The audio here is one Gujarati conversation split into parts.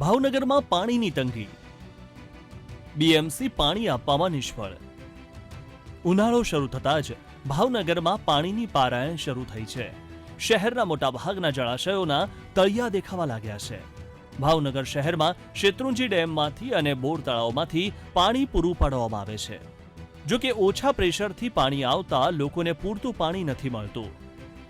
ભાવનગરમાં પાણીની તંગી. બીએમસી પાણી આપવામાં નિષ્ફળ. ઉનાળો શરૂ થતાં જ ભાવનગરમાં પાણીની પારાયણ શરૂ થઈ છે. શહેરના મોટાભાગના જળાશયોના તળિયા દેખાવા લાગ્યા છે. ભાવનગર શહેરમાં શેત્રુંજી ડેમમાંથી અને બોર તળાવમાંથી પાણી પૂરું પાડવામાં આવે છે. જો કે ઓછા પ્રેશરથી પાણી આવતા લોકોને પૂરતું પાણી નથી મળતું.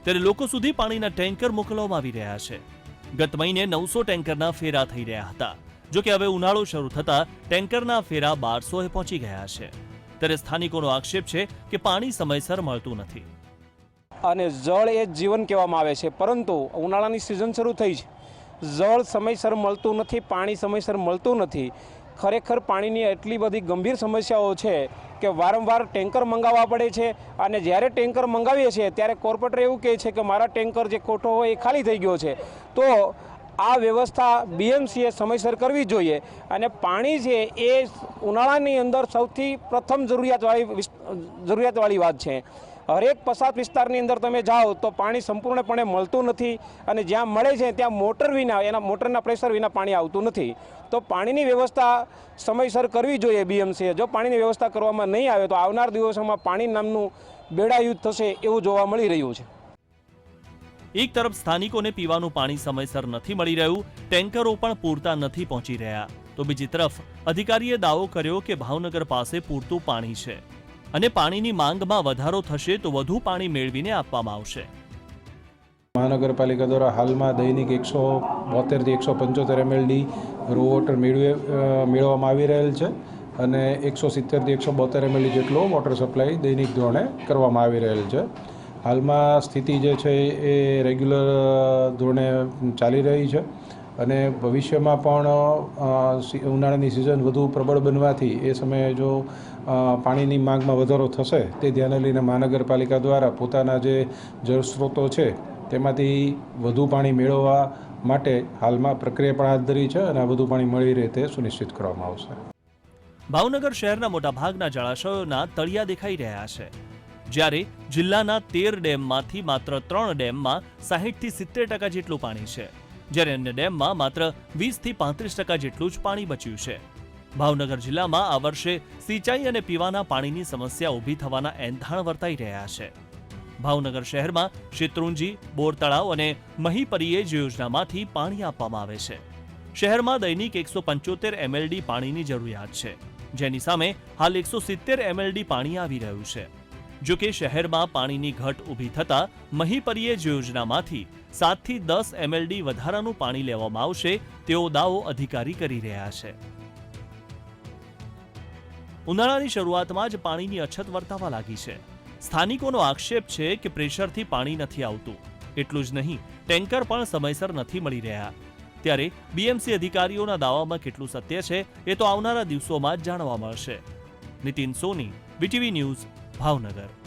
ત્યારે લોકો સુધી પાણીના ટેન્કર મોકલવામાં આવી રહ્યા છે. ગત મહિને નવસો ટેન્કરના ફેરા થઈ રહ્યા હતા. જો કે હવે ઉનાળો શરૂ થતા ટેન્કરના ફેરા બારસોએ પહોંચી ગયા છે. ત્યારે સ્થાનિકોનો આક્ષેપ છે કે પાણી સમયસર મળતું નથી. અને જળ એ જીવન કહેવામાં આવે છે, પરંતુ ઉનાળાની સિઝન શરૂ થઈ છે. જળ સમયસર મળતું નથી, પાણી સમયસર મળતું નથી. ખરેખર પાણીની એટલી બધી ગંભીર સમસ્યાઓ છે કે વારંવાર ટેન્કર મંગાવવા પડે છે અને જ્યારે ટેન્કર મંગાવીએ છીએ ત્યારે કોર્પોરેટર એવું કહે છે કે મારા ટેન્કર જે ખોટો હોય એ ખાલી થઈ ગયો છે. તો આ વ્યવસ્થા બીએમસીએ સમયસર કરવી જોઈએ અને પાણી છે એ ઉનાળાની અંદર સૌથી પ્રથમ જરૂરિયાતવાળી જરૂરિયાતવાળી વાત છે. હરેક પસાત વિસ્તારની અંદર તમે જાઓ તો પાણી સંપૂર્ણપણે મળતું નથી અને જ્યાં મળે છે ત્યાં મોટર વિના, એના મોટરના પ્રેશર વિના પાણી આવતું નથી. તો પાણીની વ્યવસ્થા સમયસર કરવી જોઈએ બીએમસીએ. જો પાણીની વ્યવસ્થા કરવામાં નહીં આવે તો આવનાર દિવસોમાં પાણી નામનું બેડાયુદ્ધ થશે એવું જોવા મળી રહ્યું છે. એક તરફ સ્થાનિકોને પીવાનું પાણી સમયસર નથી મળી રહ્યું, ટેન્કરો પણ પૂરતા નથી પહોંચી રહ્યા. તો બીજી તરફ અધિકારીએ દાવો કર્યો કે ભાવનગર પાસે પૂરતું પાણી છે. અને પાણીની માંગમાં વધારો થશે તો વધુ પાણી મેળવીને આપવામાં આવશે. મહાનગરપાલિકા દ્વારા હાલમાં દૈનિક એકસો બોતેરથી એકસો પંચોતેર એમએલડી રો વોટર મેળવે મેળવવામાં આવી રહેલ છે અને એકસો સિત્તેરથી એકસો બોતેર એમએલડી જેટલો વોટર સપ્લાય દૈનિક ધોરણે કરવામાં આવી રહેલ છે. હાલમાં સ્થિતિ જે છે એ રેગ્યુલર ધોરણે ચાલી રહી છે. અને ભવિષ્યમાં પણ ઉનાળાની સિઝન વધુ પ્રબળ બનવાથી એ સમયે જો પાણીની માંગમાં વધારો થશે, તે ધ્યાને લઈને મહાનગરપાલિકા દ્વારા પોતાના જે જળ સ્ત્રોતો છે, તેમાંથી વધુ પાણી મેળવવા માટે હાલમાં પ્રક્રિયા પણ હાથ ધરી છે અને આ વધુ પાણી મળી રહે તે સુનિશ્ચિત કરવામાં આવશે. ભાવનગર શહેરના મોટાભાગના જળાશયોના તળિયા દેખાઈ રહ્યા છે. જ્યારે જિલ્લાના તેર ડેમમાંથી માત્ર ત્રણ ડેમમાં સાહીઠથી સિત્તેર ટકા જેટલું પાણી છે. જ્યારે અન્ય ડેમમાં માત્ર વીસથી પાંત્રીસ ટકા જેટલું જ પાણી બચ્યું છે. ભાવનગર જિલ્લામાં આ વર્ષે સિંચાઈ અને પીવાના પાણીની સમસ્યા ઊભી થવાના એંધાણ વર્તાઈ રહ્યા છે. ભાવનગર શહેરમાં શેત્રુંજી બોર તળાવ અને મહીપરીએજ યોજનામાંથી પાણી આપવામાં આવે છે. શહેરમાં દૈનિક એકસો પંચોતેર એમએલડી પાણીની જરૂરિયાત છે. જેની સામે હાલ એકસો સિત્તેર એમએલડી પાણી આવી રહ્યું છે. જો કે શહેરમાં પાણીની ઘટ ઊભી થતાં મહીપરીએજ યોજનામાંથી સાતથી દસ એમએલડી વધારાનું પાણી લેવામાં આવશે, તેવો દાવો અધિકારી કરી રહ્યા છે. ઉનાળાની શરૂઆતમાં જ પાણીની અછત વર્તાવા લાગી છે. સ્થાનિકોનો આક્ષેપ છે કે પ્રેશરથી પાણી નથી આવતું. એટલું જ નહીં, ટેન્કર પણ સમયસર નથી મળી રહ્યા. ત્યારે બીએમસી અધિકારીઓના દાવામાં કેટલું સત્ય છે, એ તો આવનારા દિવસોમાં જ જાણવા મળશે. Nitin Soni BTV news Bhavnagar.